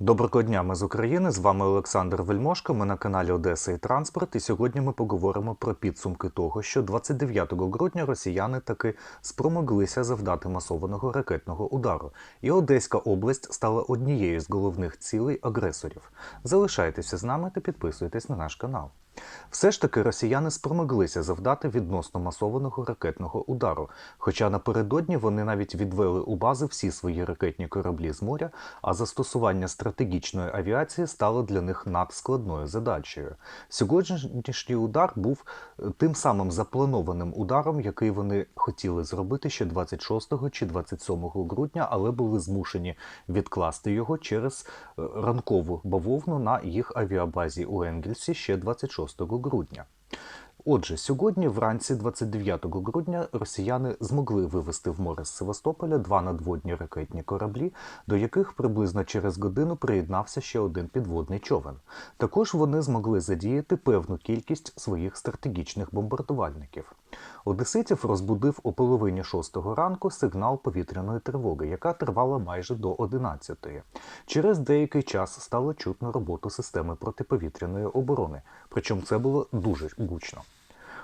Доброго дня, ми з України. З вами Олександр Вельмошко. Ми на каналі Одеса і Транспорт. І сьогодні ми поговоримо про підсумки того, що 29 грудня росіяни таки спромоглися завдати масованого ракетного удару, і Одеська область стала однією з головних цілей агресорів. Залишайтеся з нами та підписуйтесь на наш канал. Все ж таки росіяни спромоглися завдати відносно масованого ракетного удару. Хоча напередодні вони навіть відвели у бази всі свої ракетні кораблі з моря, а застосування стратегічної авіації стало для них надскладною задачею. Сьогоднішній удар був е, тим самим запланованим ударом, який вони хотіли зробити ще 26 чи 27 грудня, але були змушені відкласти його через е, ранкову бавовну на їх авіабазі у Енгельсі ще 26 грудня. Отже, сьогодні, вранці 29 грудня, росіяни змогли вивести в море з Севастополя два надводні ракетні кораблі, до яких приблизно через годину приєднався ще один підводний човен. Також вони змогли задіяти певну кількість своїх стратегічних бомбардувальників. Одеситів розбудив у половині шостого ранку сигнал повітряної тривоги, яка тривала майже до 11-ї. Через деякий час стало чутно роботу системи протиповітряної оборони, причому це було дуже гучно.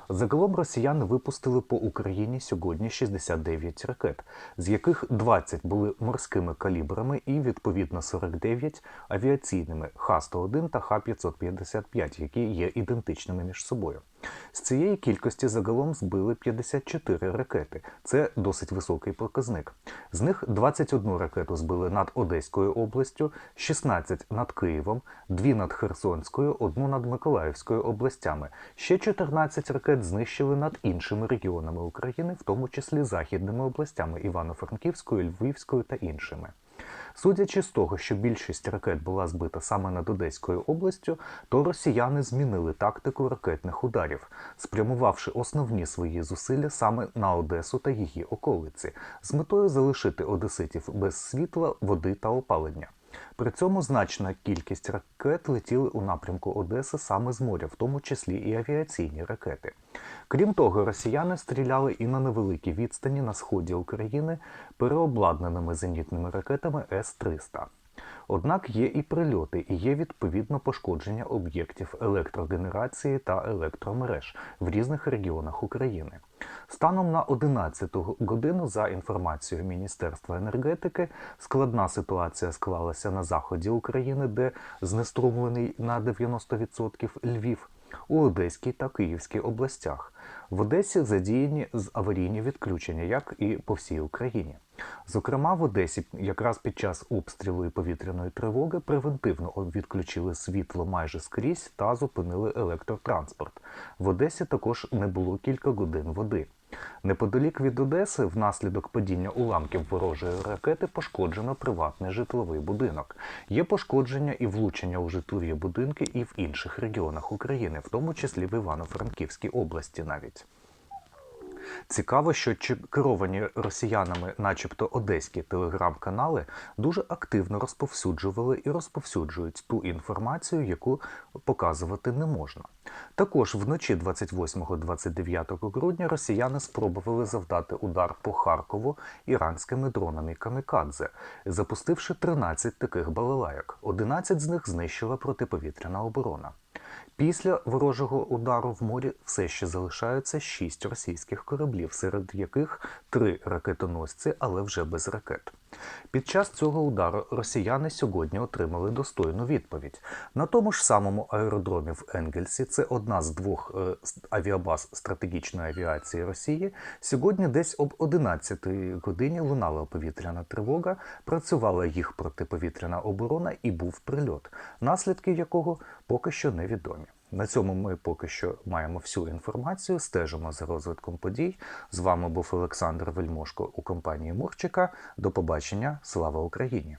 Загалом росіяни випустили по Україні сьогодні 69 ракет, з яких 20 були морськими калібрами і відповідно 49 авіаційними Х-101 та Х-555, які є ідентичними між собою. З цієї кількості загалом збили 54 ракети. Це досить високий показник. З них 21 ракету збили над Одеською областю, 16 над Києвом, 2 над Херсонською, 1 над Миколаївською областями. Ще 14 ракет знищили над іншими регіонами України, в тому числі західними областями Івано-Франківською, Львівською та іншими. Судячи з того, що більшість ракет була збита саме над Одеською областю, то росіяни змінили тактику ракетних ударів, спрямувавши основні свої зусилля саме на Одесу та її околиці, з метою залишити одеситів без світла, води та опалення. При цьому значна кількість ракет летіли у напрямку Одеси саме з моря, в тому числі і авіаційні ракети. Крім того, росіяни стріляли і на невеликій відстані на сході України переобладнаними зенітними ракетами С-300. Однак є і прильоти, і є відповідно пошкодження об'єктів електрогенерації та електромереж в різних регіонах України. Станом на 11 годину, за інформацією Міністерства енергетики, складна ситуація склалася на заході України, де знеструмлений на 90% Львів, у Одеській та Київській областях. В Одесі задіяні з аварійні відключення, як і по всій Україні. Зокрема, в Одесі якраз під час обстрілу і повітряної тривоги превентивно відключили світло майже скрізь та зупинили електротранспорт. В Одесі також не було кілька годин води. Неподалік від Одеси, внаслідок падіння уламків ворожої ракети, пошкоджено приватний житловий будинок. Є пошкодження і влучення у житлові будинки і в інших регіонах України, в тому числі в Івано-Франківській області навіть. Цікаво, що керовані росіянами, начебто одеські телеграм-канали, дуже активно розповсюджували і розповсюджують ту інформацію, яку показувати не можна. Також вночі 28-29 грудня росіяни спробували завдати удар по Харкову іранськими дронами камікадзе, запустивши 13 таких балалайок. 11 з них знищила протиповітряна оборона. Після ворожого удару в морі все ще залишаються шість російських кораблів, серед яких три ракетоносці, але вже без ракет. Під час цього удару росіяни сьогодні отримали достойну відповідь. На тому ж самому аеродромі в Енгельсі, це одна з двох е, авіабаз стратегічної авіації Росії. Сьогодні десь об 11 годині лунала повітряна тривога, працювала їх протиповітряна оборона і був прильот, наслідки якого поки що невідомі. На цьому ми поки що маємо всю інформацію, стежимо за розвитком подій. З вами був Олександр Вельмошко у компанії Мурчика. До побачення. Слава Україні!